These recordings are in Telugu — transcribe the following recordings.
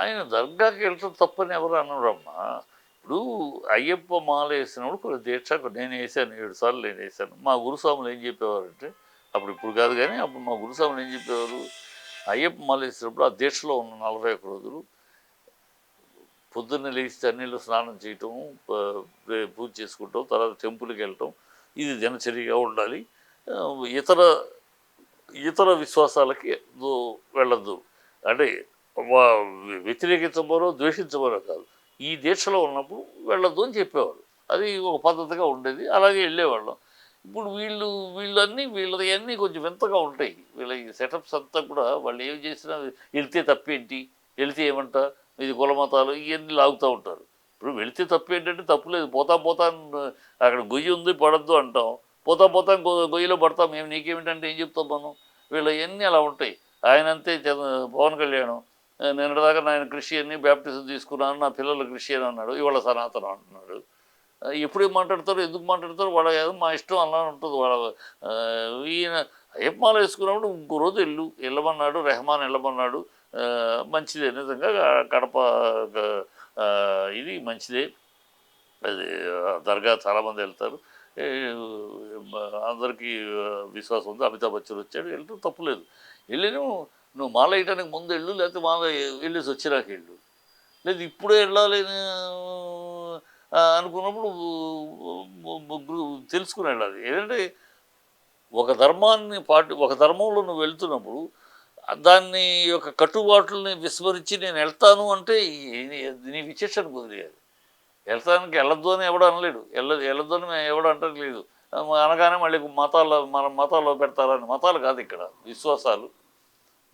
ఆయన దర్గాకి వెళ్ళటం తప్పని ఎవరు అన్నాడమ్మా ఇప్పుడు అయ్యప్ప మాల వేసినప్పుడు కొన్ని దీక్ష నేను వేసాను ఏడు సార్లు నేను వేసాను. మా గురుస్వాములు ఏం చెప్పేవారంటే అప్పుడు ఇప్పుడు కాదు కానీ అప్పుడు మా గురుస్వాములు ఏం చెప్పేవారు? అయ్యప్ప మాల వేసినప్పుడు ఆ దీక్షలో ఉన్న నలభై ఒక్క రోజులు పొద్దున్నే లేచి తన్నీళ్ళు స్నానం చేయటం పూజ చేసుకుంటాం తర్వాత టెంపుల్కి వెళ్ళటం ఇది దినచర్యగా ఉండాలి. ఇతర ఇతర విశ్వాసాలకి వెళ్ళద్దు. అంటే వా- వ్యతిరేకించబోరో ద్వేషించబోరో కాదు. ఈ దీక్షలో ఉన్నప్పుడు వెళ్ళొద్దు అని చెప్పేవారు అది ఒక పద్ధతిగా ఉండేది. అలాగే వెళ్ళేవాళ్ళం. ఇప్పుడు వీళ్ళు వీళ్ళన్నీ వీళ్ళది అన్నీ కొంచెం వింతగా ఉంటాయి. వీళ్ళ ఈ సెటప్స్ అంతా కూడా వాళ్ళు ఏం చేసినా వెళితే తప్పేంటి? వెళితే ఏమంట? ఇది కులమతాలు ఇవన్నీ లాగుతూ ఉంటారు. ఇప్పుడు వెళితే తప్పు ఏంటంటే తప్పు లేదు. పోతా పోతా అక్కడ గొయ్యి ఉంది పడద్దు అంటాం. పోతా పోతా గొ- గొయ్యిలో పడతాం. మేము నీకేమిటంటే ఏం చెప్తాం మనం? వీళ్ళ ఇవన్నీ అలా ఉంటాయి. ఆయన అంతే పవన్ కళ్యాణం. నిన్నటిదాకా నేను క్రిస్టియన్ని బ్యాప్టిజం తీసుకున్నాను నా పిల్లలు క్రిస్టియన్ అన్నాడు. ఇవాళ సనాతనం అంటున్నాడు. ఎప్పుడు మాట్లాడతారు ఎందుకు మాట్లాడతారు వాళ్ళ ఏదో మా ఇష్టం అలా ఉంటుంది. వాళ్ళ ఈయన అయ్యప్పమాల వేసుకున్నప్పుడు ఇంకో రోజు వెళ్ళు వెళ్ళమన్నాడు రెహమాన్ వెళ్ళమన్నాడు. మంచిదే నిజంగా కడప ఇది మంచిదే. అది దర్గా చాలామంది వెళ్తారు. అందరికీ విశ్వాసం ఉంది. అమితాబ్ బచ్చన్ వచ్చాడు వెళ్ళటం తప్పులేదు. వెళ్ళి నువ్వు మాల వేయడానికి ముందు వెళ్ళు లేకపోతే మాల వెళ్ళేసి వచ్చినాక వెళ్ళు. లేదు ఇప్పుడే వెళ్ళాలి అని, అనుకున్నప్పుడు ముగ్గురు తెలుసుకుని వెళ్ళాలి. ఏంటంటే ఒక ధర్మాన్ని పాటి ఒక ధర్మంలో నువ్వు వెళ్తున్నప్పుడు దాన్ని యొక్క కట్టుబాట్లని విస్మరించి నేను వెళ్తాను అంటే నీ విశేషాన్ని కుదిరేయాలి వెళ్తానికి వెళ్ళొద్దు అని ఎవడు అనలేడు. వెళ్ళ వెళ్ళొద్దు అని మేము ఎవడు లేదు అనగానే మళ్ళీ మతాల్లో మన మతాల్లో పెడతారని మతాలు కాదు ఇక్కడ విశ్వాసాలు.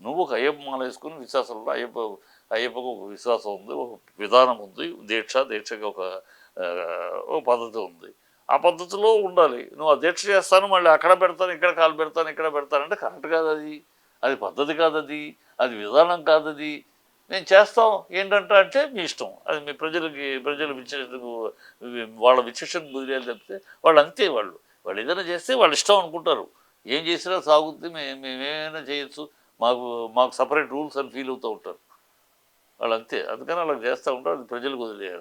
నువ్వు ఒక అయ్యప్ప మాల వేసుకుని విశ్వాసంలో అయ్యప్ప అయ్యప్పకు ఒక విశ్వాసం ఉంది ఒక విధానం ఉంది దీక్ష దీక్షకి ఒక ఒక పద్ధతి ఉంది. ఆ పద్ధతిలో ఉండాలి. నువ్వు ఆ దీక్ష చేస్తాను మళ్ళీ అక్కడ పెడతాను ఇక్కడ కాలు పెడతాను ఇక్కడ పెడతానంటే కరెక్ట్ కాదు అది. అది పద్ధతి కాదు అది. అది విధానం కాదు అది. నేను చేస్తాం. ఏంటంటే అంటే మీ ఇష్టం. అది మీ ప్రజలకి ప్రజలు విచ్చేందుకు వాళ్ళ విశేషం కుదిరేయాలి తప్పితే వాళ్ళు అంతే వాళ్ళు. వాళ్ళు ఏదైనా చేస్తే వాళ్ళు ఇష్టం అనుకుంటారు. ఏం చేసినా సాగుద్ది మేము మేమేమైనా చేయొచ్చు. మాకు మాకు సపరేట్ రూల్స్ అని ఫీల్ అవుతూ ఉంటారు. వాళ్ళు అంతే. అందుకని అలా చేస్తూ ఉంటారు. అది ప్రజలకు వదిలేయాలి.